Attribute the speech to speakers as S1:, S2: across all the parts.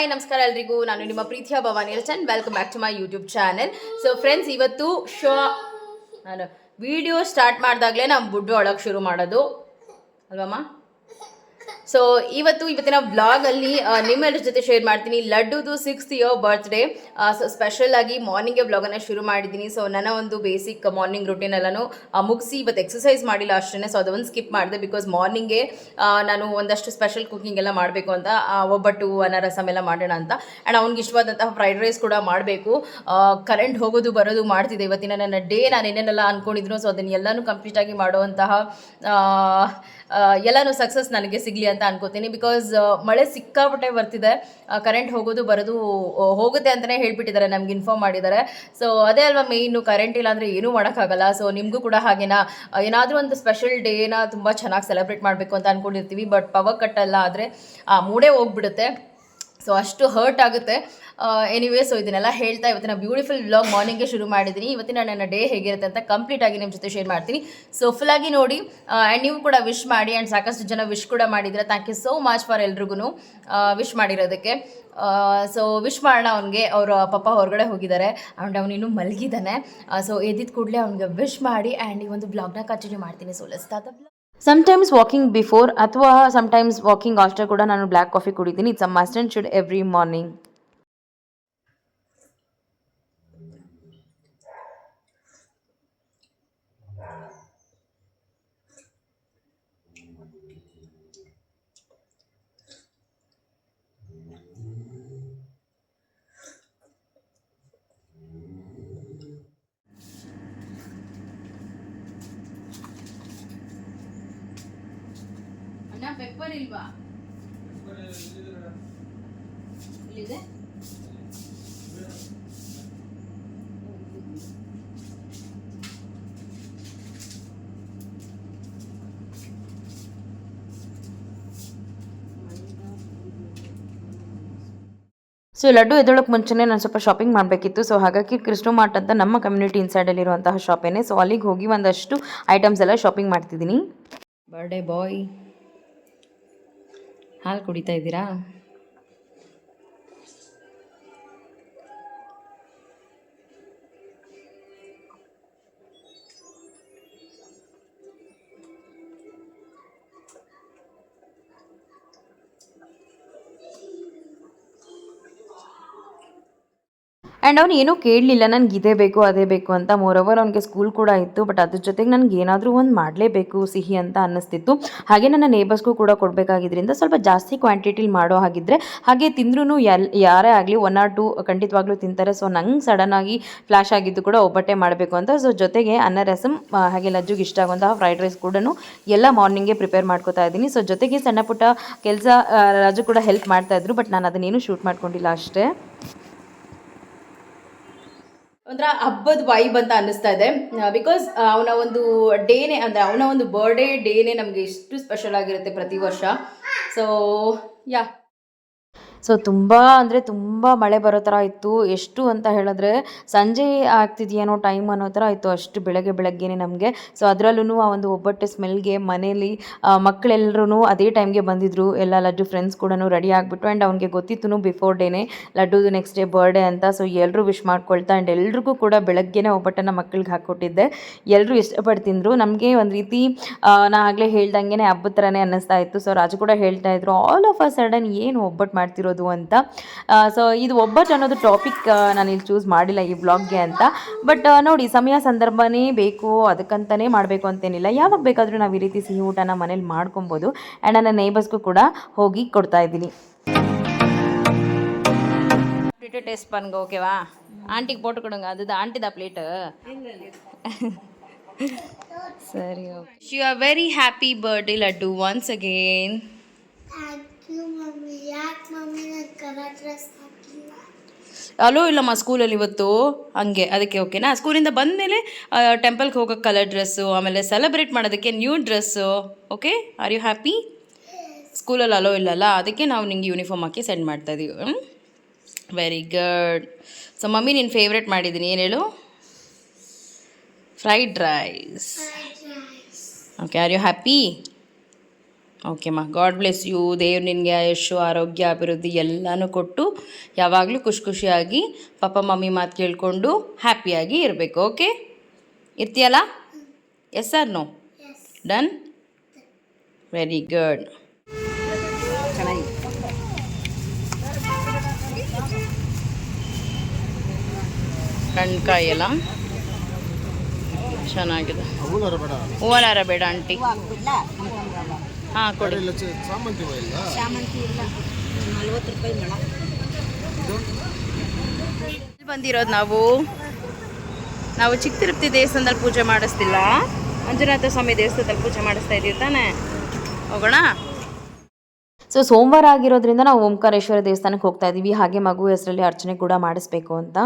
S1: Hi, ನಮಸ್ಕಾರ ಎಲ್ರಿಗೂ. ನಾನು ನಿಮ್ಮ ಪ್ರೀತಿಯ Bhavani Chand welcome back to my YouTube channel so friends ಇವತ್ತು ಶೋ ನಾನು ವಿಡಿಯೋ ಸ್ಟಾರ್ಟ್ ಮಾಡಿದಾಗಲೇ ನಮ್ಮ ಬುಡ್ಡು ಒಳಗೆ ಶುರು ಮಾಡೋದು. ಅಲ್ವಮ್ಮ ಸೊ ಇವತ್ತು ಇವತ್ತಿನ ವ್ಲಾಗಲ್ಲಿ ನಿಮ್ಮೆಲ್ಲರ ಜೊತೆ ಶೇರ್ ಮಾಡ್ತೀನಿ. ಲಡ್ಡುದು sixth year birthday so special ಆಗಿ ಮಾರ್ನಿಂಗೇ ವ್ಲಾಗನ್ನು ಶುರು ಮಾಡಿದ್ದೀನಿ. ಸೊ ನನ್ನ ಒಂದು ಬೇಸಿಕ್ ಮಾರ್ನಿಂಗ್ ರುಟೀನ್ ಎಲ್ಲನೂ ಮುಗಿಸಿ ಇವತ್ತು ಎಕ್ಸಸೈಸ್ ಮಾಡಿಲ್ಲ ಅಷ್ಟೇ ಸೊ ಅದೊಂದು ಸ್ಕಿಪ್ ಮಾಡಿದೆ ಬಿಕಾಸ್ ಮಾರ್ನಿಂಗೇ ನಾನು ಒಂದಷ್ಟು ಸ್ಪೆಷಲ್ ಕುಕಿಂಗ್ ಎಲ್ಲ ಮಾಡಬೇಕು ಅಂತ ಒಬ್ಬಟ್ಟು ಅನ್ನ ರಸಮ್ ಎಲ್ಲ ಮಾಡೋಣ ಅಂತ. ಆ್ಯಂಡ್ ಅವ್ನಿಗೆ ಇಷ್ಟವಾದಂತಹ ಫ್ರೈಡ್ ರೈಸ್ ಕೂಡ ಮಾಡಬೇಕು. ಕರೆಂಟ್ ಹೋಗೋದು ಬರೋದು ಮಾಡ್ತಿದೆ ಇವತ್ತಿನ ನನ್ನ ಡೇ ನಾನು ಏನೇನೆಲ್ಲ ಅಂದ್ಕೊಂಡಿದ್ರು ಸೊ ಅದನ್ನ ಎಲ್ಲನೂ ಕಂಪ್ಲೀಟಾಗಿ ಮಾಡುವಂತಹ ಎಲ್ಲನೂ ಸಕ್ಸಸ್ ನನಗೆ ಸಿಗಲಿ ಅಂತ ಅನ್ಕೋತೀನಿ ಬಿಕಾಸ್ ಮಳೆ ಸಿಕ್ಕಾಪಟ್ಟೆ ಬರ್ತಿದೆ. ಕರೆಂಟ್ ಹೋಗೋದು ಬರೋದು ಹೋಗುತ್ತೆ ಅಂತಲೇ ಹೇಳ್ಬಿಟ್ಟಿದ್ದಾರೆ, ನಮ್ಗೆ ಇನ್ಫಾರ್ಮ್ ಮಾಡಿದ್ದಾರೆ. ಸೊ ಅದೇ ಅಲ್ವಾ ಮೇಯ್ನು ಕರೆಂಟ್ ಇಲ್ಲ ಅಂದರೆ ಏನೂ ಮಾಡೋಕ್ಕಾಗಲ್ಲ. ಸೊ ನಿಮಗೂ ಕೂಡ ಹಾಗೇನಾ? ಏನಾದರೂ ಒಂದು ಸ್ಪೆಷಲ್ ಡೇನ ತುಂಬ ಚೆನ್ನಾಗಿ ಸೆಲೆಬ್ರೇಟ್ ಮಾಡಬೇಕು ಅಂತ ಅಂದ್ಕೊಂಡಿರ್ತೀವಿ ಬಟ್ ಪವರ್ ಕಟ್ ಎಲ್ಲ ಆದರೆ, ಆ, ಮೂಡೇ ಹೋಗ್ಬಿಡುತ್ತೆ. ಸೊ ಅಷ್ಟು ಹರ್ಟ್ ಆಗುತ್ತೆ. ಎನಿವೇ ಸೊ ಇದನ್ನೆಲ್ಲ ಹೇಳ್ತಾ ಇವತ್ತಿನ ಬ್ಯೂಟಿಫುಲ್ ವ್ಲಾಗ್ ಮಾರ್ನಿಂಗೇ ಶುರು ಮಾಡಿದ್ದೀನಿ. ಇವತ್ತಿನ ನನ್ನ ಡೇ ಹೇಗಿರುತ್ತೆ ಅಂತ ಕಂಪ್ಲೀಟ್ ಆಗಿ ನಿಮ್ಮ ಜೊತೆ ಶೇರ್ ಮಾಡ್ತೀನಿ. ಸೊ ಫುಲ್ ಆಗಿ ನೋಡಿ ಆ್ಯಂಡ್ ನೀವು ಕೂಡ ವಿಶ್ ಮಾಡಿ ಆ್ಯಂಡ್ ಸಾಕಷ್ಟು ಜನ ವಿಶ್ ಕೂಡ ಮಾಡಿದ್ರೆ thank you so much for ಎಲ್ರಿಗೂ ವಿಶ್ ಮಾಡಿರೋದಕ್ಕೆ. ಸೊ ವಿಶ್ ಮಾಡೋಣ ಅವನಿಗೆ. ಅವರ ಪಪ್ಪ ಹೊರಗಡೆ ಹೋಗಿದ್ದಾರೆ. ಆ್ಯಂಡ್ ಅವನು ಇನ್ನೂ ಮಲಗಿದ್ದಾನೆ. ಸೊ ಎದ್ದಿದ ಕೂಡಲೇ ಅವ್ನಿಗೆ ವಿಶ್ ಮಾಡಿ ಆ್ಯಂಡ್ ಈ ಒಂದು ಬ್ಲಾಗ್ನ ಕಂಟಿನ್ಯೂ ಮಾಡ್ತೀನಿ. So less sometimes walking before ಅಥವಾ ಸಮ್ಟೈಮ್ಸ್ ವಾಕಿಂಗ್ ಆಫ್ಟರ್ ಕೂಡ ನಾನು ಬ್ಲ್ಯಾಕ್ ಕಾಫಿ ಕುಡಿತೀನಿ. It's a must and should every morning pepper ಇಲ್ವಾ ಇಲ್ಲಿದೆ ಸೊ ಲಡ್ಡು ಎದ್ದೊಳಕ್ಕೆ ಮುಂಚೆನೇ ನಾನು ಸ್ವಲ್ಪ ಶಾಪಿಂಗ್ ಮಾಡಬೇಕಿತ್ತು. ಸೊ ಹಾಗಾಗಿ ಕೃಷ್ಣ ಮಾರ್ಟ್ ಅಂತ ನಮ್ಮ ಕಮ್ಯುನಿಟಿ ಇನ್ಸೈಡಲ್ಲಿರುವಂತಹ ಶಾಪೇನೆ ಸೊ ಅಲ್ಲಿಗೆ ಹೋಗಿ ಒಂದಷ್ಟು ಐಟಮ್ಸ್ ಎಲ್ಲ ಶಾಪಿಂಗ್ ಮಾಡ್ತಿದ್ದೀನಿ. Birthday boy ಹಾಲು ಕುಡಿತಾ ಇದ್ದೀರಾ And ಅವ್ನು ಏನೂ ಕೇಳಲಿಲ್ಲ, ನನಗೆ ಇದೇ ಬೇಕು, ಅದೇ ಬೇಕು ಅಂತ ಮೋರ್ ಮೋರೋವರ್ ಅವನಿಗೆ ಸ್ಕೂಲ್ ಕೂಡ ಇತ್ತು ಬಟ್ ಅದ್ರ ಜೊತೆಗೆ ನನಗೆ ಏನಾದರೂ ಒಂದು ಮಾಡಲೇಬೇಕು, ಸಿಹಿ ಅಂತ ಅನ್ನಿಸ್ತಿತ್ತು. ಹಾಗೆ ನನ್ನ ನೇಬರ್ಸ್ಗೂ ಕೂಡ ಕೊಡಬೇಕಾಗಿದ್ದರಿಂದ ಸ್ವಲ್ಪ ಜಾಸ್ತಿ ಕ್ವಾಂಟಿಟಿಲಿ ಮಾಡೋ ಹಾಗಿದ್ರೆ, ಹಾಗೆ ತಿಂದ್ರೂ ಎಲ್, ಯಾರೇ ಆಗಲಿ ಒನ್ ಆರ್ ಟು ಖಂಡಿತವಾಗ್ಲೂ ತಿಂತಾರೆ. ಸೊ ನಂಗೆ ಸಡನ್ನಾಗಿ ಫ್ಲ್ಯಾಶ್ ಆಗಿದ್ದು ಕೂಡ ಒಬ್ಬಟ್ಟೆ ಮಾಡಬೇಕು ಅಂತ ಸೊ ಜೊತೆಗೆ ಅನ್ನ ರಸಮ್ ಹಾಗೆ ಲಜ್ಜುಗೆ ಇಷ್ಟ ಆಗುವಂತಹ ಫ್ರೈಡ್ ರೈಸ್ ಕೂಡ ಎಲ್ಲ ಮಾರ್ನಿಂಗೇ ಪ್ರಿಪೇರ್ ಮಾಡ್ಕೋತಾ ಇದ್ದೀನಿ. ಸೊ ಜೊತೆಗೆ ಸಣ್ಣ ಪುಟ್ಟ ಕೆಲಸ ರಾಜು ಕೂಡ ಹೆಲ್ಪ್ ಮಾಡ್ತಾಯಿದ್ರು ಬಟ್ ನಾನು ಅದನ್ನೇನು ಶೂಟ್ ಮಾಡ್ಕೊಂಡಿಲ್ಲ ಅಷ್ಟೇ. ಒಂಥರ ಹಬ್ಬದ ವೈಬ್ ಅಂತ ಅನ್ನಿಸ್ತಾ ಇದೆ. ಬಿಕಾಸ್ ಅವನ ಒಂದು ಡೇನೇ, ಅಂದರೆ ಅವನ ಒಂದು ಬರ್ಡೇ ಡೇನೇ ನಮಗೆ ಎಷ್ಟು ಸ್ಪೆಷಲ್ ಆಗಿರುತ್ತೆ ಪ್ರತಿ ವರ್ಷ. ಸೊ ಯಾ ಸೊ ತುಂಬ ಅಂದರೆ ತುಂಬ ಮಳೆ ಬರೋ ಥರ ಇತ್ತು ಎಷ್ಟು ಅಂತ ಹೇಳಿದ್ರೆ ಸಂಜೆ ಆಗ್ತಿದೆಯೇನೋ ಟೈಮ್ ಅನ್ನೋ ಥರ ಇತ್ತು ಅಷ್ಟು ಬೆಳಗ್ಗೆ ಬೆಳಗ್ಗೆನೆ ನಮಗೆ. ಸೊ ಅದರಲ್ಲೂ ಆ ಒಂದು ಒಬ್ಬಟ್ಟು ಸ್ಮೆಲ್ಗೆ ಮನೇಲಿ ಮಕ್ಕಳೆಲ್ಲರೂ ಅದೇ ಟೈಮ್ಗೆ ಬಂದಿದ್ರು. ಎಲ್ಲ ಲಡ್ಡು ಫ್ರೆಂಡ್ಸ್ ಕೂಡ ರೆಡಿ ಆಗಿಬಿಟ್ಟು ಆ್ಯಂಡ್ ಅವ್ನಿಗೆ ಗೊತ್ತಿತ್ತು ಬಿಫೋರ್ ಡೇನೇ ಲಡ್ಡುದು ನೆಕ್ಸ್ಟ್ ಡೇ ಬರ್ಡೇ ಅಂತ. ಸೊ ಎಲ್ಲರೂ ವಿಶ್ ಮಾಡ್ಕೊಳ್ತಾ ಆ್ಯಂಡ್ ಎಲ್ರಿಗೂ ಕೂಡ ಬೆಳಗ್ಗೆನೇ ಒಬ್ಬಟ್ಟನ್ನು ಮಕ್ಕಳಿಗೆ ಹಾಕ್ಕೊಟ್ಟಿದ್ದೆ. ಎಲ್ಲರೂ ಇಷ್ಟಪಟ್ಟು ತಿಂದರು. ನಮಗೆ ಒಂದು ರೀತಿ ನಾ ಆಗಲೇ ಹೇಳ್ದಂಗೆ ಹಬ್ಬದ ಥರನೇ ಅನ್ನಿಸ್ತಾ ಇತ್ತು. ಸೊ ರಾಜು ಕೂಡ ಹೇಳ್ತಾ ಇದ್ರು ಆಲ್ ಆಫ್ ಅ ಸಡನ್ ಏನು ಒಬ್ಬಟ್ಟು ಮಾಡ್ತಿರೋದು ಅಂತ ಸೊ ಇದು ಒಬ್ಬಟ್ಟು ಅನ್ನೋದು ಟಾಪಿಕ್ ನಾನು ಇಲ್ಲಿ ಚೂಸ್ ಮಾಡಿಲ್ಲ ಈ ಬ್ಲಾಗ್ಗೆ ಅಂತ ಬಟ್ ನೋಡಿ ಸಮಯ ಸಂದರ್ಭನೇ ಬೇಕು ಅದಕ್ಕಂತಲೇ ಮಾಡಬೇಕು ಅಂತೇನಿಲ್ಲ ಯಾವಾಗ ಬೇಕಾದರೂ ನಾವು ಈ ರೀತಿ ಸಿಹಿ ಊಟನ ಮನೇಲಿ ಮಾಡ್ಕೊಬೋದು ಆ್ಯಂಡ್ ನನ್ನ ನೇಬರ್ಸ್ಗೂ ಕೂಡ ಹೋಗಿ ಕೊಡ್ತಾ ಇದ್ದೀನಿ ಟೇಸ್ಟ್ ಪನ್ಗೆ ಓಕೆವಾ ಆಂಟಿಗೆ போட்டு கொடுங்க அதுதான் ஆண்டி தான் ಪ್ಲೇಟ್ ಸರಿ okay you are very happy birthday Laddu once again
S2: thank you mummy ಯಾಕೆ ಮಮ್ಮಿ ನಾನು ಕಲರ್ ಡ್ರೆಸ್ ಹಾಕಿಲ್ಲ?
S1: ಅಲೋ ಇಲ್ಲಮ್ಮ ಸ್ಕೂಲಲ್ಲಿ ಇವತ್ತು ಹಂಗೆ ಅದಕ್ಕೆ ಓಕೆನಾ ಸ್ಕೂಲಿಂದ ಬಂದಮೇಲೆ ಟೆಂಪಲ್ಗೆ ಹೋಗೋಕ್ಕೆ ಕಲರ್ ಡ್ರೆಸ್ಸು ಆಮೇಲೆ ಸೆಲೆಬ್ರೇಟ್ ಮಾಡೋದಕ್ಕೆ new dress okay are you happy ಸ್ಕೂಲಲ್ಲಿ ಅಲೋ ಇಲ್ಲಲ್ಲ ಅದಕ್ಕೆ ನಾವು ನಿಂಗೆ ಯೂನಿಫಾರ್ಮ್ ಹಾಕಿ ಸೆಂಡ್ ಮಾಡ್ತಾ ಇದೀವಿ ವೆರಿ ಗುಡ್ ಸೊ ಮಮ್ಮಿ ನೀನು ಫೇವ್ರೇಟ್ ಮಾಡಿದ್ದೀನಿ ಏನು ಹೇಳು? Fried rice okay are you happy ಓಕೆಮ್ಮ god bless you. ದೇವ್ರು ನಿನಗೆ ಯಶು ಆರೋಗ್ಯ ಅಭಿವೃದ್ಧಿ ಎಲ್ಲನೂ ಕೊಟ್ಟು ಯಾವಾಗಲೂ ಖುಷಿ ಖುಷಿಯಾಗಿ ಪಪ್ಪ ಮಮ್ಮಿ ಮಾತು ಕೇಳಿಕೊಂಡು ಹ್ಯಾಪಿಯಾಗಿ ಇರಬೇಕು. Okay? ಇರ್ತೀಯಲ್ಲ? Yes or no
S2: yes
S1: done very good ಕಣ್ಕಾಯಿ ಎಲ್ಲ ಚೆನ್ನಾಗಿದೆ.
S3: ಹೂವನಾರ ಬೇಡ
S1: ಆಂಟಿ. ಹಾಂ ಕೊಡಿ.
S3: ಇಲ್ಲ ಚೆ- ಸಾಮಂತಿ ರೂಪಾಯಿ ಇಲ್ಲ?
S1: ಇಲ್ಲಿ. ಬಂದಿರೋದು ನಾವು. ನಾವು ಚಿಕ್ಕ ತಿರುಪತಿ ದೇವಸ್ಥಾನದಲ್ಲಿ ಪೂಜೆ ಮಾಡಿಸ್ತಿಲ್ಲ. ಮಂಜುನಾಥ ಸ್ವಾಮಿ ದೇವಸ್ಥಾನದಲ್ಲಿ ಪೂಜೆ ಮಾಡಿಸ್ತಾ ಇದೀವಿ ತಾನೆ. ಹೋಗೋಣ?
S4: ಸೊ ಸೋಮವಾರ ಆಗಿರೋದ್ರಿಂದ ನಾವು ಓಂಕಾರೇಶ್ವರ ದೇವಸ್ಥಾನಕ್ಕೆ ಹೋಗ್ತಾ ಇದ್ದೀವಿ ಹಾಗೆ ಮಗು ಹೆಸರಲ್ಲಿ ಅರ್ಚನೆ ಕೂಡ ಮಾಡಿಸ್ಬೇಕು ಅಂತ.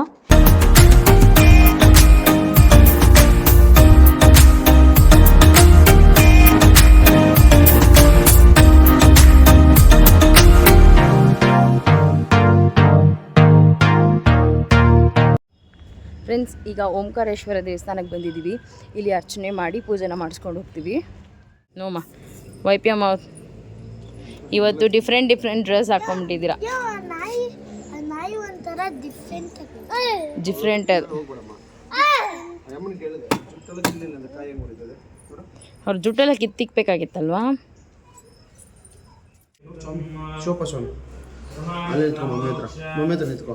S1: ಫ್ರೆಂಡ್ಸ್ ಈಗ ಓಂಕಾರೇಶ್ವರ ದೇವಸ್ಥಾನಕ್ಕೆ ಬಂದಿದ್ದೀವಿ. ಇಲ್ಲಿ ಅರ್ಚನೆ ಮಾಡಿ ಪೂಜೆನ ಮಾಡಿಸ್ಕೊಂಡು ಹೋಗ್ತೀವಿ. ನೋಮ ವೈಪ್ಯಮ್ಮ ಇವತ್ತು ಡಿಫ್ರೆಂಟ್ ಡಿಫ್ರೆಂಟ್ ಡ್ರೆಸ್ ಹಾಕೊಂಡ್ಬಿಟ್ಟಿದ್ದೀರಾ?
S2: ಯೋ ನಾಯಿ ನಾಯಿ ಒಂಥರ ಡಿಫ್ರೆಂಟ್
S1: ಅದು. ಅವ್ರ ಜುಟ್ಟೆಲ್ಲ ಕಿತ್ತಿಕ್ಬೇಕಾಗಿತ್ತಲ್ವಾ?
S3: ಶೋಪ ಸ್ವಾಮಿ. ಅಲ್ಲೇ ನಿಂತ್ಕೊ ಮಮ್ಮಿ ಹತ್ರ. ಮಮ್ಮಿ ಹತ್ರ ನಿಂತ್ಕೊ.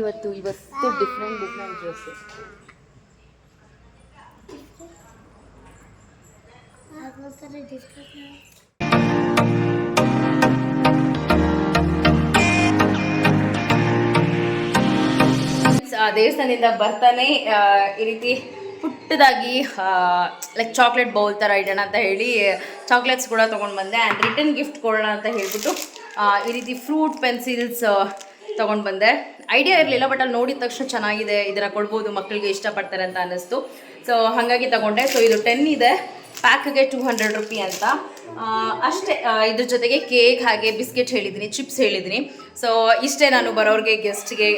S1: ಇವತ್ತು ಇವತ್ತು ಡಿಫ್ರೆಂಟ್ ಡಿಫ್ರೆಂಟ್ ಡ್ರೆಸ್ ದೇವಸ್ಥಾನದಿಂದ ಬರ್ತಾನೆ ಈ ರೀತಿ ಪುಟ್ಟದಾಗಿ ಲೈಕ್ ಚಾಕ್ಲೇಟ್ ಬೌಲ್ ಥರ ಇಡೋಣ ಅಂತ ಹೇಳಿ ಚಾಕ್ಲೇಟ್ಸ್ ಕೂಡ ತೊಗೊಂಡು ಬಂದೆ. ಆ್ಯಂಡ್ ರಿಟರ್ನ್ ಗಿಫ್ಟ್ ಕೊಡೋಣ ಅಂತ ಹೇಳ್ಬಿಟ್ಟು ಈ ರೀತಿ ಫ್ರೂಟ್ ಪೆನ್ಸಿಲ್ಸ್ ತೊಗೊಂಡು ಬಂದೆ. ಐಡಿಯಾ ಇರಲಿಲ್ಲ ಬಟ್ ಅಲ್ಲಿ ನೋಡಿದ ತಕ್ಷಣ ಚೆನ್ನಾಗಿದೆ ಇದನ್ನು ಕೊಡ್ಬೋದು ಮಕ್ಕಳಿಗೆ ಇಷ್ಟಪಡ್ತಾರೆ ಅಂತ ಅನ್ನಿಸ್ತು. ಸೊ ಹಾಗಾಗಿ ತಗೊಂಡೆ. ಸೊ ಇದು ಟೆನ್ ಇದೆ. ಪ್ಯಾಕ್ಗೆ ಟೂ ಹಂಡ್ರೆಡ್ ರುಪಿ ಅಂತ. ಅಷ್ಟೇ ಇದ್ರ ಜೊತೆಗೆ ಕೇಕ್ ಹಾಗೆ ಬಿಸ್ಕೆಟ್ ಹೇಳಿದ್ದೀನಿ, ಚಿಪ್ಸ್ ಹೇಳಿದ್ದೀನಿ. ಸೊ ಇಷ್ಟೇ ನಾನು ಬರೋರಿಗೆ ಗೆಸ್ಟ್ಗೆ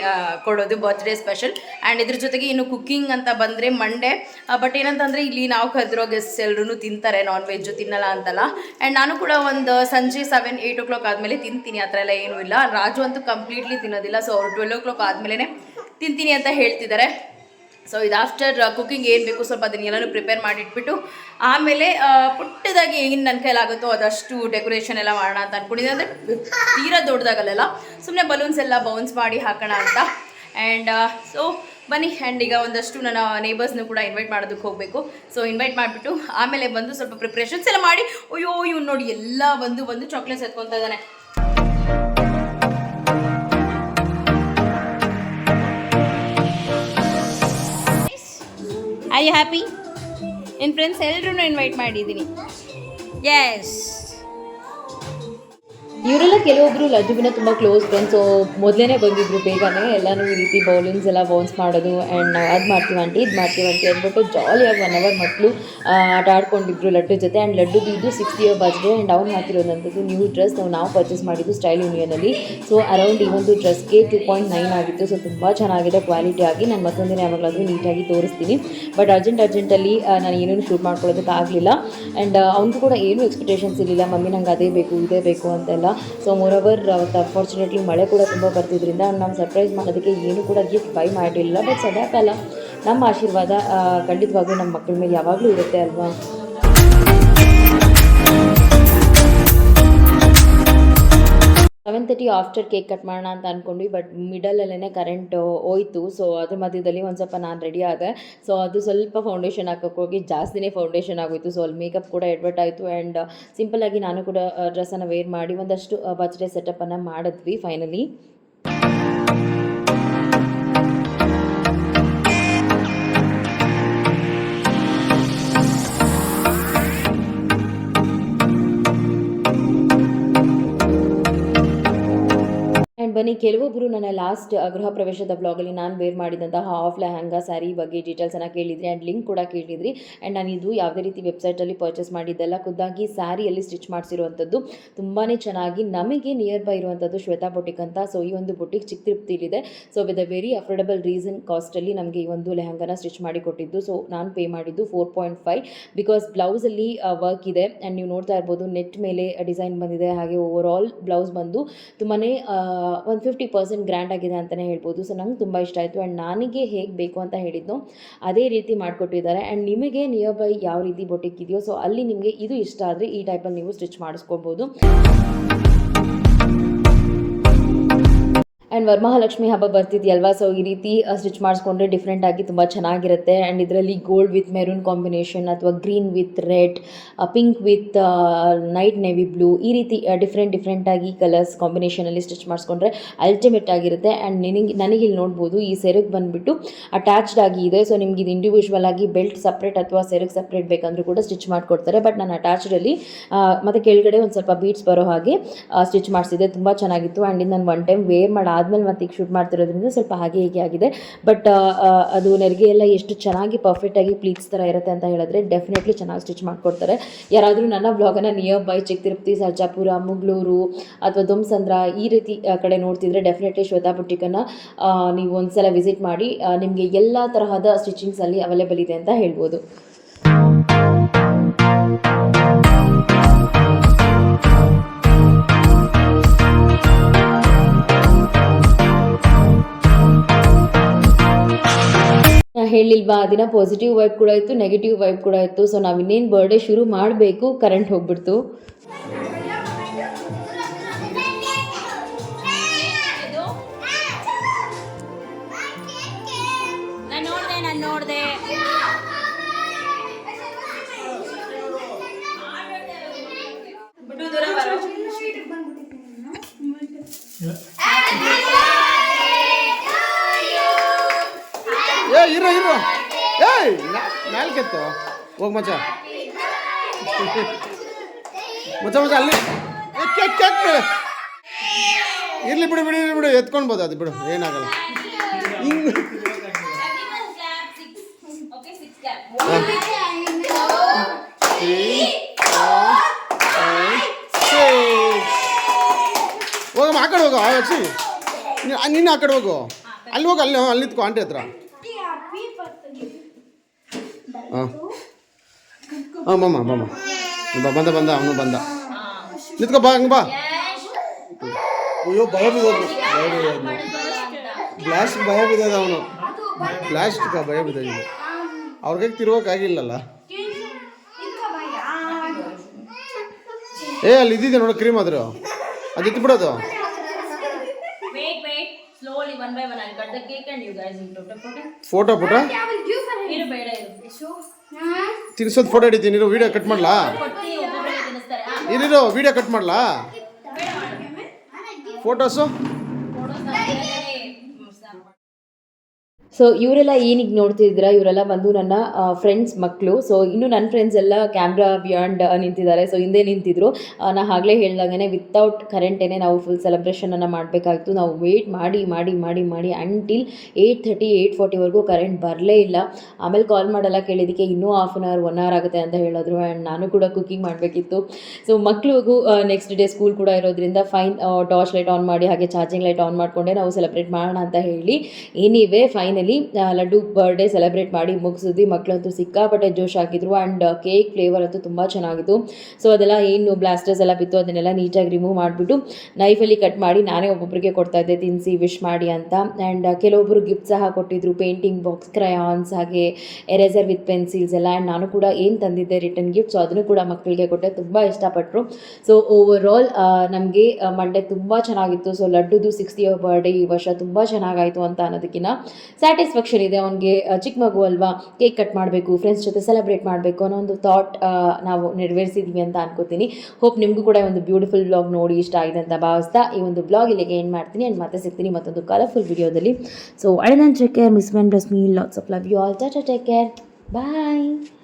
S1: ಕೊಡೋದು ಬರ್ತ್ಡೇ ಸ್ಪೆಷಲ್ ಆ್ಯಂಡ್ ಇದ್ರ ಜೊತೆಗೆ ಇನ್ನು ಕುಕ್ಕಿಂಗ್ ಅಂತ ಬಂದರೆ ಮಂಡೇ ಬಟ್ ಏನಂತಂದರೆ ಇಲ್ಲಿ ನಾವು ಕರೆದಿರೋ ಗೆಸ್ಟ್ ಎಲ್ಲರೂ ತಿಂತಾರೆ ನಾನ್ ವೆಜ್ಜು ತಿನ್ನಲ್ಲ ಅಂತಲ್ಲ. ಆ್ಯಂಡ್ ನಾನು ಕೂಡ ಒಂದು ಸಂಜೆ ಸೆವೆನ್ ಏಯ್ಟ್ ಓ ಕ್ಲಾಕ್ ಆದಮೇಲೆ ತಿಂತೀನಿ, ಆ ಥರ ಎಲ್ಲ ಏನೂ ಇಲ್ಲ. ರಾಜು ಅಂತೂ ಕಂಪ್ಲೀಟ್ಲಿ ತಿನ್ನೋದಿಲ್ಲ ಸೊ ಅವ್ರು ಟ್ವೆಲ್ ಓ ಕ್ಲಾಕ್ ಆದಮೇಲೆ ತಿಂತೀನಿ ಅಂತ ಹೇಳ್ತಿದ್ದಾರೆ. ಸೊ ಇದು ಆಫ್ಟರ್ ಕುಕ್ಕಿಂಗ್ ಏನು ಬೇಕು ಸ್ವಲ್ಪ ಅದನ್ನೆಲ್ಲನೂ ಪ್ರಿಪೇರ್ ಮಾಡಿಟ್ಬಿಟ್ಟು, ಆಮೇಲೆ ಪುಟ್ಟದಾಗಿ ಏನು ನನ್ನ ಕೈಲಾಗುತ್ತೋ ಅದಷ್ಟು ಡೆಕೋರೇಷನ್ ಎಲ್ಲ ಮಾಡೋಣ ಅಂತ ಅಂದ್ಕೊಂಡಿದ್ದೆ ಅಂದರೆ ತೀರಾ ದೊಡ್ಡದಾಗಲ್ಲ ಸುಮ್ಮನೆ ಬಲೂನ್ಸ್ ಎಲ್ಲ ಬೌನ್ಸ್ ಮಾಡಿ ಹಾಕೋಣ ಅಂತ. ಆ್ಯಂಡ್ ಸೊ ಬನ್ನಿ ಆ್ಯಂಡ್ ಈಗ ಒಂದಷ್ಟು ನನ್ನ ನೇಬರ್ಸ್ನು ಕೂಡ ಇನ್ವೈಟ್ ಮಾಡೋದಕ್ಕೆ ಹೋಗಬೇಕು. ಸೊ ಇನ್ವೈಟ್ ಮಾಡಿಬಿಟ್ಟು, ಆಮೇಲೆ ಬಂದು ಸ್ವಲ್ಪ ಪ್ರಿಪ್ರೇಷನ್ಸ್ ಎಲ್ಲ ಮಾಡಿ. ಅಯ್ಯೋ, ಇವ್ನು ನೋಡಿ, ಎಲ್ಲ ಬಂದು ಬಂದು ಚಾಕ್ಲೇಟ್ಸ್ ಎತ್ಕೊತಾ ಇದ್ದಾನೆ. ಐ ಹ್ಯಾಪಿ ಇನ್ ಫ್ರೆಂಡ್ಸ್ ಎಲ್ಲರೂ ಇನ್ವೈಟ್ ಮಾಡಿದ್ದೀನಿ ಎಸ್
S4: ಇವರೆಲ್ಲ ಕೆಲವೊಬ್ರು ಲಡ್ಡುವಿನ ತುಂಬ ಕ್ಲೋಸ್ ಫ್ರೆಂಡ್ಸ್ ಸೊ ಮೊದಲೇ ಬಂದಿದ್ರು ಬೇಗನೆ. ಎಲ್ಲಾನು ಈ ರೀತಿ ಬೌಲಿಂಗ್ಸ್ ಎಲ್ಲ ಬೌನ್ಸ್ ಮಾಡೋದು ಆ್ಯಂಡ್ ನಾವು ಅದು ಮಾಡ್ತೀವಿ ಆಂಟಿ ಇದು ಮಾಡ್ತೀವಿ ಆಂಟಿ ಅಂದ್ಬಿಟ್ಟು ಜಾಲಿಯಾಗಿ ಒನ್ ಅವರ್ ಮಕ್ಕಳು ಆಟ ಆಡ್ಕೊಂಡಿದ್ರು ಲಡ್ಡು ಜೊತೆ. ಆ್ಯಂಡ್ ಲಡ್ಡು ಇದು ಸಿಕ್ಸ್ತ್ ಇಯರ್ ಬರ್ತ್ಡೇ ಆ್ಯಂಡ್ ಅವ್ನು ಹಾಕಿರೋದಂಥದ್ದು ನ್ಯೂ ಡ್ರೆಸ್ ನಾವು ನಾವು ಪರ್ಚೇಸ್ ಮಾಡಿದ್ದು ಸ್ಟೈಲ್ ಯೂನಿಯನಲ್ಲಿ ಸೊ ಅರೌಂಡ್ ಈ ಒಂದು ಡ್ರೆಸ್ಗೆ ಟೂ ಪಾಯಿಂಟ್ ನೈನ್ ಆಗಿತ್ತು. ಸೊ ತುಂಬ ಚೆನ್ನಾಗಿದೆ ಕ್ವಾಲಿಟಿ ಆಗಿ. ನಾನು ಮತ್ತೊಂದಿನ ಯಾವಾಗಲಾದರೂ ನೀಟಾಗಿ ತೋರಿಸ್ತೀನಿ. ಬಟ್ ಅರ್ಜೆಂಟ್ ಅರ್ಜೆಂಟಲ್ಲಿ ನಾನು ಏನೇನು ಶೂಟ್ ಮಾಡ್ಕೊಳ್ಳೋದಕ್ಕಾಗಲಿಲ್ಲ ಆ್ಯಂಡ್ ಅವ್ನಿಗೂ ಕೂಡ ಏನೂ ಎಕ್ಸ್ಪೆಕ್ಟೇಷನ್ಸ್ ಇರಲಿಲ್ಲ. ಮಮ್ಮಿ ನಂಗೆ ಅದೇ ಬೇಕು, ಇದೇ ಬೇಕು ಅಂತೆಲ್ಲ. ಸೊ ಮೋರವರ್ ಅವತ್ತು ಅನ್ಫಾರ್ಚುನೇಟ್ಲಿ ಮಳೆ ಕೂಡ ತುಂಬ ಬರ್ತಿದ್ರಿಂದ ನಾವು ಸರ್ಪ್ರೈಸ್ ಮಾಡೋದಕ್ಕೆ ಏನು ಕೂಡ ಗಿಫ್ಟ್ ಬೈ ಮಾಡಿರಲಿಲ್ಲ ಬಟ್ ಸದಾಕಾಲ ನಮ್ಮ ಆಶೀರ್ವಾದ ಖಂಡಿತವಾಗ್ಲೂ ನಮ್ಮ ಮಕ್ಕಳ ಮೇಲೆ ಯಾವಾಗಲೂ ಇರುತ್ತೆ ಅಲ್ವಾ? Seven thirty after cake cut ಮಾಡೋಣ ಅಂತ ಅಂದ್ಕೊಂಡ್ವಿ ಬಟ್ ಮಿಡಲಲ್ಲೇ ಕರೆಂಟ್ ಹೋಯ್ತು. ಸೊ ಅದ್ರ ಮಧ್ಯದಲ್ಲಿ ಒಂದು ಸ್ವಲ್ಪ ನಾನು ರೆಡಿ ಆದೆ. ಸೊ ಅದು ಸ್ವಲ್ಪ ಫೌಂಡೇಶನ್ ಹಾಕೋಕೆ ಹೋಗಿ ಜಾಸ್ತಿನೇ ಫೌಂಡೇಶನ್ ಆಗೋಯಿತು. ಸೊ ಅಲ್ಲಿ ಮೇಕಪ್ ಕೂಡ ಎಡ್ವರ್ಟ್ ಆಯಿತು. ಆ್ಯಂಡ್ ಸಿಂಪಲ್ಲಾಗಿ ನಾನು ಕೂಡ ಡ್ರೆಸ್ಸನ್ನು ವೇರ್ ಮಾಡಿ ಒಂದಷ್ಟು ಬರ್ತ್ಡೇ ಸೆಟಪ್ಪನ್ನು ಮಾಡಿದ್ವಿ ಫೈನಲಿ
S1: ಬನ್ನಿ ಕೆಲವೊಬ್ಬರು ನನ್ನ ಲಾಸ್ಟ್ ಗೃಹ ಪ್ರವೇಶದ ಬ್ಲಾಗಲ್ಲಿ ನಾನು ವೇರ್ ಮಾಡಿದಂತಹ ಆಫ್ ಲೆಹಂಗಾ ಸ್ಯಾರಿ ಬಗ್ಗೆ ಡೀಟೇಲ್ಸನ್ನು ಕೇಳಿದ್ರಿ ಆ್ಯಂಡ್ ಲಿಂಕ್ ಕೂಡ ಕೇಳಿದ್ರಿ. ಆ್ಯಂಡ್ ನಾನು ಇದು ಯಾವುದೇ ರೀತಿ ವೆಬ್ಸೈಟಲ್ಲಿ ಪರ್ಚೇಸ್ ಮಾಡಿದ್ದಲ್ಲ, ಖುದ್ದಾಗಿ ಸ್ಯಾರಿಯಲ್ಲಿ ಸ್ಟಿಚ್ ಮಾಡಿಸಿರುವಂಥದ್ದು ತುಂಬಾ ಚೆನ್ನಾಗಿ ನಮಗೆ ನಿಯರ್ ಬೈ ಇರುವಂಥದ್ದು ಶ್ವೇತಾ ಬೊಟಿಕ್ ಅಂತ. ಸೊ ಈ ಒಂದು ಬೊಟಿಕ್ ಚಿಕ್ಕ ತೃಪ್ತಿಯಲ್ಲಿದೆ so with a very affordable reason ಕಾಸ್ಟಲ್ಲಿ ನಮಗೆ ಈ ಒಂದು ಲೆಹಂಗಾನ ಸ್ಟಿಚ್ ಮಾಡಿ ಕೊಟ್ಟಿದ್ದು. ಸೊ ನಾನು ಪೇ ಮಾಡಿದ್ದು ಫೋರ್ ಪಾಯಿಂಟ್ ಫೈವ್ ಬಿಕಾಸ್ ಬ್ಲೌಸಲ್ಲಿ ವರ್ಕ್ ಇದೆ. ಆ್ಯಂಡ್ ನೀವು ನೋಡ್ತಾ ಇರ್ಬೋದು ನೆಟ್ ಮೇಲೆ ಡಿಸೈನ್ ಬಂದಿದೆ. ಹಾಗೆ ಓವರ್ ಆಲ್ ಬ್ಲೌಸ್ ಬಂದು ತುಂಬಾ ಒಂದು ಫಿಫ್ಟಿ ಪರ್ಸೆಂಟ್ ಗ್ರ್ಯಾಂಡ್ ಆಗಿದೆ ಅಂತಲೇ ಹೇಳ್ಬೋದು. ಸೊ ನಂಗೆ ತುಂಬ ಇಷ್ಟ ಆಯಿತು. ಆ್ಯಂಡ್ ನನಗೆ ಹೇಗೆ ಬೇಕು ಅಂತ ಹೇಳಿದ್ನೋ, ಅದೇ ರೀತಿ ಮಾಡಿಕೊಟ್ಟಿದ್ದಾರೆ. ಆ್ಯಂಡ್ ನಿಮಗೆ ನಿಯರ್ ಬೈ ಯಾವ ರೀತಿ ಬೊಟಿಕ್ ಇದೆಯೋ ಸೊ ಅಲ್ಲಿ ನಿಮಗೆ ಇದು ಇಷ್ಟ ಆದರೆ ಈ ಟೈಪಲ್ಲಿ ನೀವು ಸ್ಟಿಚ್ ಮಾಡಿಸ್ಕೋಬೋದು ಆ್ಯಂಡ್ ವರಮಹಾಲಕ್ಷ್ಮಿ ಹಬ್ಬ ಬರ್ತಿದೆಯಲ್ವಾ? ಸೊ ಈ ರೀತಿ ಸ್ಟಿಚ್ ಮಾಡಿಸ್ಕೊಂಡ್ರೆ ಡಿಫ್ರೆಂಟಾಗಿ ತುಂಬ ಚೆನ್ನಾಗಿರುತ್ತೆ. ಆ್ಯಂಡ್ ಇದರಲ್ಲಿ ಗೋಲ್ಡ್ ವಿತ್ ಮೆರೂನ್ ಕಾಂಬಿನೇಷನ್ ಅಥವಾ green with red pink with night navy blue ಈ ರೀತಿ ಡಿಫ್ರೆಂಟ್ ಡಿಫ್ರೆಂಟಾಗಿ ಕಲರ್ಸ್ ಕಾಂಬಿನೇಷನಲ್ಲಿ ಸ್ಟಿಚ್ ಮಾಡಿಸ್ಕೊಂಡ್ರೆ ಅಲ್ಟಿಮೇಟ್ ಆಗಿರುತ್ತೆ. ಆ್ಯಂಡ್ ನಿನಗೆ, ನನಗೆ ಇಲ್ಲಿ ನೋಡ್ಬೋದು, ಈ ಸೆರಗ್ ಬಂದುಬಿಟ್ಟು ಅಟ್ಯಾಚ್ಡ್ ಆಗಿ ಇದೆ. ಸೊ ನಿಮ್ಗೆ ಇದು ಇಂಡಿವಿಜುವಲ್ ಆಗಿ ಬೆಲ್ಟ್ ಸಪ್ರೇಟ್ ಅಥವಾ ಸೆರಗ್ ಸಪ್ರೇಟ್ ಬೇಕಂದ್ರೂ ಕೂಡ ಸ್ಟಿಚ್ ಮಾಡಿಕೊಡ್ತಾರೆ. ಬಟ್ ನಾನು ಅಟ್ಯಾಚ್ಡಲ್ಲಿ ಮತ್ತು ಕೆಳಗಡೆ ಒಂದು ಸ್ವಲ್ಪ ಬೀಟ್ಸ್ ಬರೋ ಹಾಗೆ ಸ್ಟಿಚ್ ಮಾಡಿಸಿದೆ. ತುಂಬ ಚೆನ್ನಾಗಿತ್ತು. ಆ್ಯಂಡ್ ಇದು ನಾನು ಒನ್ ಟೈಮ್ ವೇರ್ ಮಾಡಾದ್ಮೇಲೆ ಮತ್ತೆ ಈಗ ಶೂಟ್ ಮಾಡ್ತಿರೋದ್ರಿಂದ ಸ್ವಲ್ಪ ಹಾಗೆ ಹೀಗೆ ಆಗಿದೆ. ಬಟ್ ಅದು ನೆರಿಗೆ ಎಲ್ಲ ಎಷ್ಟು ಚೆನ್ನಾಗಿ ಪರ್ಫೆಕ್ಟಾಗಿ ಪ್ಲೀಟ್ಸ್ ಥರ ಇರುತ್ತೆ ಅಂತ ಹೇಳಿದ್ರೆ ಡೆಫಿನೆಟ್ಲಿ ಚೆನ್ನಾಗಿ ಸ್ಟಿಚ್ ಮಾಡಿಕೊಡ್ತಾರೆ. ಯಾರಾದರೂ ನನ್ನ ಬ್ಲಾಗನ್ನು ನಿಯರ್ ಬೈ ಚಿಕ್ಕ ತಿರುಪ್ತಿ ಸರ್ಜಾಪುರ ಮುಗ್ಳೂರು ಅಥವಾ ದುಮ್ಸಂದ್ರ ಈ ರೀತಿ ಕಡೆ ನೋಡ್ತಿದ್ರೆ ಡೆಫಿನೆಟ್ಲಿ ಶ್ವೇತಾ ಬುಟ್ಟಿಕನ್ನು ನೀವು ಒಂದ್ಸಲ ವಿಸಿಟ್ ಮಾಡಿ ನಿಮಗೆ ಎಲ್ಲ ತರಹದ ಸ್ಟಿಚಿಂಗ್ಸಲ್ಲಿ ಅವೈಲೇಬಲ್ ಇದೆ ಅಂತ ಹೇಳ್ಬೋದು. ಹೇಳಿಲ್ವಾ? ಆ ದಿನ ಪಾಸಿಟಿವ್ ವೈಬ್ ಕೂಡ ಇತ್ತು ನೆಗೆಟಿವ್ ವೈಬ್ ಕೂಡ ಇತ್ತು. ಸೊ ನಾವು ಇನ್ನೇನು ಬರ್ಡೇ ಶುರು ಮಾಡಬೇಕು ಕರೆಂಟ್ ಹೋಗ್ಬಿಡ್ತು.
S3: ಮ್ಯಾಲ್ ಕೆತ್ತು ಹೋಗ್ ಮಚ್ಚ. ಮಚ್ಚ ಮಚ್ಚ, ಅಲ್ಲಿ. ಇರ್ಲಿ ಬಿಡು ಬಿಡು ಬಿಡು. ಎತ್ಕೊಳ್ಬೋದು ಅದು, ಬಿಡು. ಏನಾಗಲ್ಲ. ಹಿಂಗೆ. ಹೋಗಮ್ಮ, ಆ ಕಡೆ ಹೋಗು ಆಚಿ ನೀನು ಆ ಕಡೆ ಹೋಗು. ಅಲ್ಲಿ ಹೋಗು, ಅಲ್ಲಿ ಅಲ್ಲಿ ನಿಂತ್ಕೊ, ಆಂಟಿ ಹತ್ರ. ಹಾಂ. ಹಾಂ ಮಾಮ ಮಾಮ. ಬಾ ಬಂದ ಬಂದ ಅವನು ಬಂದ. ನಿತ್ಕೋ ಬಾ ಹಂಗೆ ಬಾ. ಅಯ್ಯೋ ಭಯ ಬಿದ್ದೋದು ಭಯ ಬಿದ್ದೋದು ಬ್ಲಾಸ್ಟ್ ಭಯ ಬಿದ್ದದ ಅವನು. ಬ್ಲಾಸ್ಟ್ ಭಯ ಬಿದ್ದ ಅವ್ರಿಗೆ ತಿರುಗೋಕ್ಕಾಗಿಲ್ಲಲ್ಲ ಏ ಅಲ್ಲಿ ಇದ್ದಿದ್ದೆ ನೋಡು ಕ್ರೀಮ್ ಆದ್ರು. ಅದು ಇತ್ತು ಬಿಡೋದು ಫೋಟೋ ಪುಟ
S2: ಇರು
S3: ತಿನ್ಸೋದು ಫೋಟೋ ಹಿಡಿತೀನಿ ಇರು ವಿಡಿಯೋ ಕಟ್ ಮಾಡ್ಲಾ?
S2: ಇರೋ ವೀಡಿಯೋ
S3: ಇರಿರು ವಿಡಿಯೋ ಕಟ್ ಮಾಡ್ಲಾ ಫೋಟೋಸು
S1: ಸೊ ಇವರೆಲ್ಲ ಏನಿಗೆ ನೋಡ್ತಿದ್ದೀರಾ? ಇವರೆಲ್ಲ ಬಂದು ನನ್ನ ಫ್ರೆಂಡ್ಸ್ ಮಕ್ಕಳು ಸೊ ಇನ್ನು ನನ್ನ ಫ್ರೆಂಡ್ಸ್ ಎಲ್ಲ ಕ್ಯಾಮ್ರಾ ಬಿಯಾಂಡ್ ನಿಂತಿದ್ದಾರೆ. ಸೊ ಹಿಂದೆ ನಿಂತಿದ್ರು. ನಾನು ಆಗಲೇ ಹೇಳ್ದಾಗೆ ವಿತೌಟ್ ಕರೆಂಟೇನೆ ನಾವು ಫುಲ್ ಸೆಲೆಬ್ರೇಷನನ್ನು ಮಾಡಬೇಕಾಗಿತ್ತು ನಾವು ವೆಯ್ಟ್ ಮಾಡಿ ಮಾಡಿ ಮಾಡಿ ಮಾಡಿ ಅಂಟಿಲ್ ಏಯ್ಟ್ ಥರ್ಟಿ ಏಯ್ಟ್ ಫೋರ್ಟಿವರೆಗೂ ಕರೆಂಟ್ ಬರಲೇ ಇಲ್ಲ. ಆಮೇಲೆ ಕಾಲ್ ಮಾಡಲ್ಲ ಕೇಳಿದ್ದಕ್ಕೆ ಇನ್ನೂ half an hour one hour ಆಗುತ್ತೆ ಅಂತ ಹೇಳಿದ್ರು ಆ್ಯಂಡ್ ನಾನು ಕೂಡ ಕುಕಿಂಗ್ ಮಾಡಬೇಕಿತ್ತು. ಸೊ ಮಕ್ಳಿಗೂ ನೆಕ್ಸ್ಟ್ ಡೇ ಸ್ಕೂಲ್ ಕೂಡ ಇರೋದ್ರಿಂದ ಫೈನ್ ಟಾರ್ಚ್ ಲೈಟ್ ಆನ್ ಮಾಡಿ, ಹಾಗೆ ಚಾರ್ಜಿಂಗ್ ಲೈಟ್ ಆನ್ ಮಾಡಿಕೊಂಡೆ ನಾವು ಸೆಲೆಬ್ರೇಟ್ ಮಾಡೋಣ ಅಂತ ಹೇಳಿ. ಏನಿವೆ ಫೈನಲಿ ಲಡ್ಡು ಬರ್ಡೇ ಸೆಲೆಬ್ರೇಟ್ ಮಾಡಿ ಮುಗಿಸಿದ್ವಿ. ಮಕ್ಕಳಂತೂ ಸಿಕ್ಕಾಪಟ್ಟೆ ಜೋಶ್ ಹಾಕಿದ್ರು. ಆ್ಯಂಡ್ ಕೇಕ್ ಫ್ಲೇವರ್ ಅಂತೂ ತುಂಬ ಚೆನ್ನಾಗಿತ್ತು. ಸೊ ಅದೆಲ್ಲ ಏನು ಬ್ಲಾಸ್ಟರ್ಸ್ ಎಲ್ಲ ಬಿತ್ತು, ಅದನ್ನೆಲ್ಲ ನೀಟಾಗಿ ರಿಮೂವ್ ಮಾಡಿಬಿಟ್ಟು ನೈಫಲ್ಲಿ ಕಟ್ ಮಾಡಿ ನಾನೇ ಒಬ್ಬೊಬ್ಬರಿಗೆ ಕೊಡ್ತಾ ಇದ್ದೆ ತಿನ್ನಿಸಿ ವಿಶ್ ಮಾಡಿ ಅಂತ. ಆ್ಯಂಡ್ ಕೆಲವೊಬ್ಬರು ಗಿಫ್ಟ್ ಸಹ ಕೊಟ್ಟಿದ್ರು ಪೇಂಟಿಂಗ್ ಬಾಕ್ಸ್ ಕ್ರಯಾನ್ಸ್ ಹಾಗೆ ಎರೇಸರ್ ವಿತ್ ಪೆನ್ಸಿಲ್ಸ್ ಎಲ್ಲ. ಆ್ಯಂಡ್ ನಾನು ಕೂಡ ಏನು ತಂದಿದ್ದೆ ರಿಟರ್ನ್ ಗಿಫ್ಟ್ ಸೊ ಅದನ್ನು ಕೂಡ ಮಕ್ಕಳಿಗೆ ಕೊಟ್ಟೆ. ತುಂಬ ಇಷ್ಟಪಟ್ಟರು ಸೊ ಓವರ್ ಆಲ್ ನಮಗೆ ಮಂಡೆ ತುಂಬ ಚೆನ್ನಾಗಿತ್ತು. ಸೊ ಲಡ್ಡುದು ಸಿಕ್ಸ್ತ್ ಇಯರ್ ಬರ್ಡೇ ಈ ವರ್ಷ ತುಂಬ ಚೆನ್ನಾಗಾಯಿತು ಅಂತ ಅನ್ನೋದಕ್ಕಿಂತ ಸ್ಯಾಟಿಸ್ಫ್ಯಾಕ್ಷನ್ ಇದೆ ಅವನಿಗೆ ಚಿಕ್ಕ ಮಗು ಅಲ್ವಾ? ಕೇಕ್ ಕಟ್ ಮಾಡಬೇಕು ಫ್ರೆಂಡ್ಸ್ ಜೊತೆ ಸೆಲೆಬ್ರೇಟ್ ಮಾಡಬೇಕು ಅನ್ನೋ ಒಂದು ಥಾಟ್ ನಾವು ನೆರವೇರಿಸಿದ್ವಿ ಅಂತ ಅನ್ಕೋತೀನಿ. ಹೋಪ್ ನಿಮಗೂ ಕೂಡ ಒಂದು ಬ್ಯೂಟಿಫುಲ್ ಬ್ಲಾಗ್ ನೋಡಿ ಇಷ್ಟ ಆಗಿದೆ ಅಂತ ಭಾವಿಸ್ತಾ ಈ ಒಂದು ಬ್ಲಾಗ್ ಇಲ್ಲಿಗೆ ಏನು ಮಾಡ್ತೀನಿ ಅಂಡ್ ಮತ್ತೆ ಸಿಗ್ತೀನಿ ಮತ್ತೊಂದು ಕಲರ್ಫುಲ್ ವಿಡಿಯೋದಲ್ಲಿ ಸೊ ಅಳೆ ನಾನು take care miss men bless me lots of love you all tata take care bye